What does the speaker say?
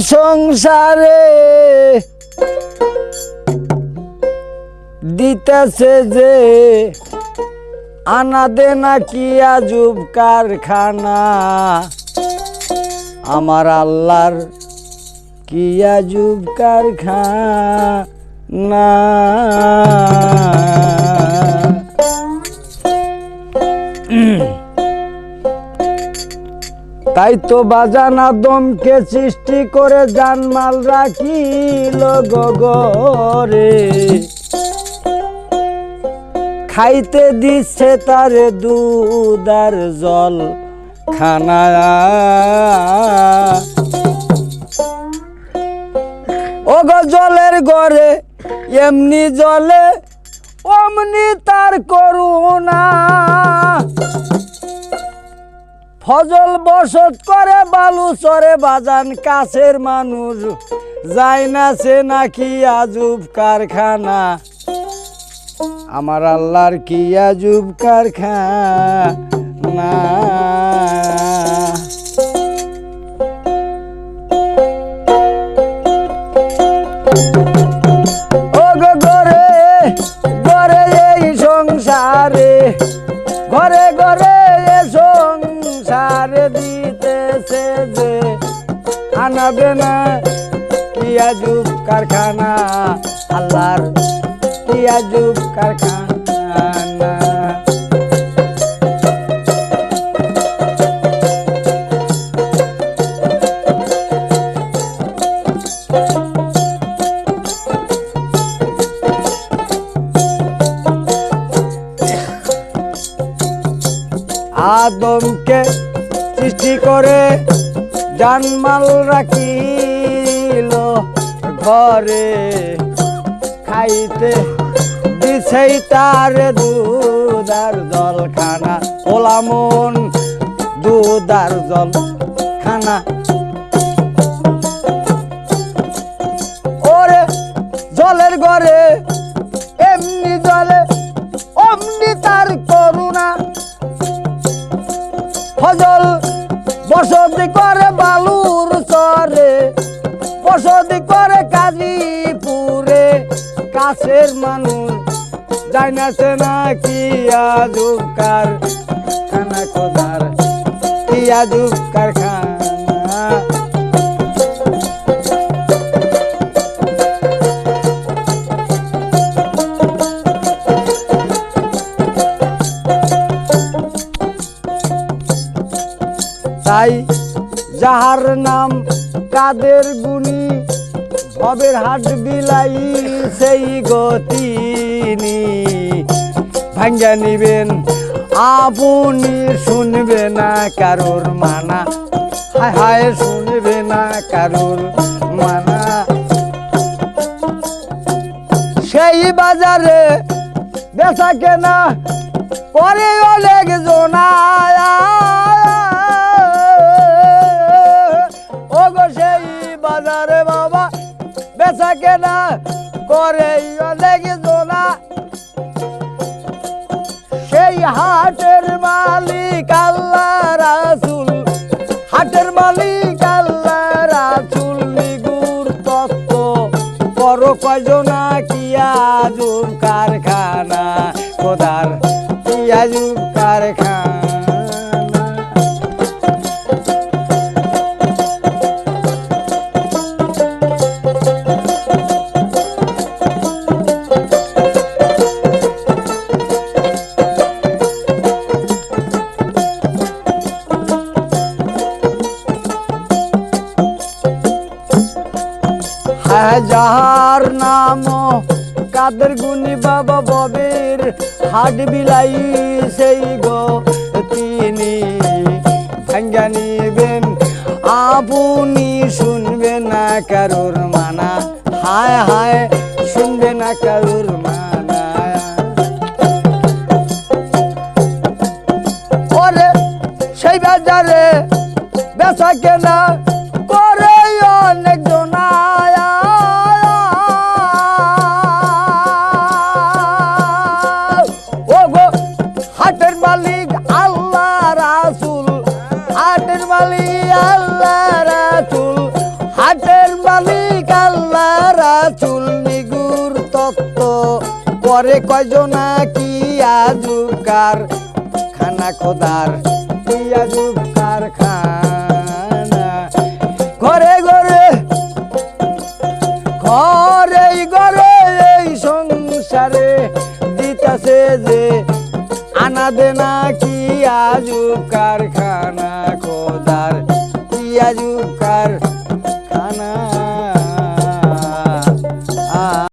সংসারে দিতেছে যে আনা দে নাকি আজুব কারখানা? আমার আল্লাহর কি আজুব কারখানা? তাই তো বাজানা দমকে সৃষ্টি করে জানমাল রাখিল গগরে খাইতে দিচ্ছে তারে দুদার জল, খানা। ও গো জলের গড়ে এমনি জলে, অমনি তার করুণা। ফজল বসত করে বালু চরে বাজান কাছের মানুষ। যায় না সে নাকি আজুব কারখানা। আমার আল্লাহর কি আজুব কারখানা? আনাবে না। কি আজুব কারখানা আল্লাহর কি আজুব কারখানা। আদমকে সৃষ্টি করে জানমাল রাখিল, ঘরে খাইতে দিছেই তার দুধার জল খানা ওলামন দুধার জল খানা ওরে জলের ঘরে কাছের মানুষ জানাছে না কি আজুকার খানা খোদার কি আজুকার খানা। তাই যাহার নাম কাদের গুণী, ভবের হাট বিলাই সেই গতিনি ভাঙ্গা নিবেন আপনি শুনবে না কারোর মানা। হায় হায় শুনবে না কারোর মানা। সেই বাজারে বেচা কেনা করে অনেক জোনায় ও গো সেই বাজারে বাবা, বেচা কেনা করে অনেক জোনা সেই হাটের মালিক আল্লাহ রাসুল, হাটের মালিক আল্লাহ রাসুল নিগুর তত্ত্ব। বড় কয়জনা কিয়াজুম কারখানা কোদার কিয়াজুম কারখানা। যাহার নাম কাদের গুনি বাবা ববের হাট বিলাই সেই গো তিনি। নিবেন, আপনি শুনবে না কারোর মানা। হায় হায়, শুনবে না কারোর মানা। ওরে সেই বাজারে বেচা কেনা করে অনেক চুল নিগুর তত্ত্ব করে কয়জন কি আজুকার খানা খোদার কি খানা। ঘরে ঘরে ঘরে ঘরে এই সংসারে দিতাছে যে আনা দেনা কি আজুকার খানা।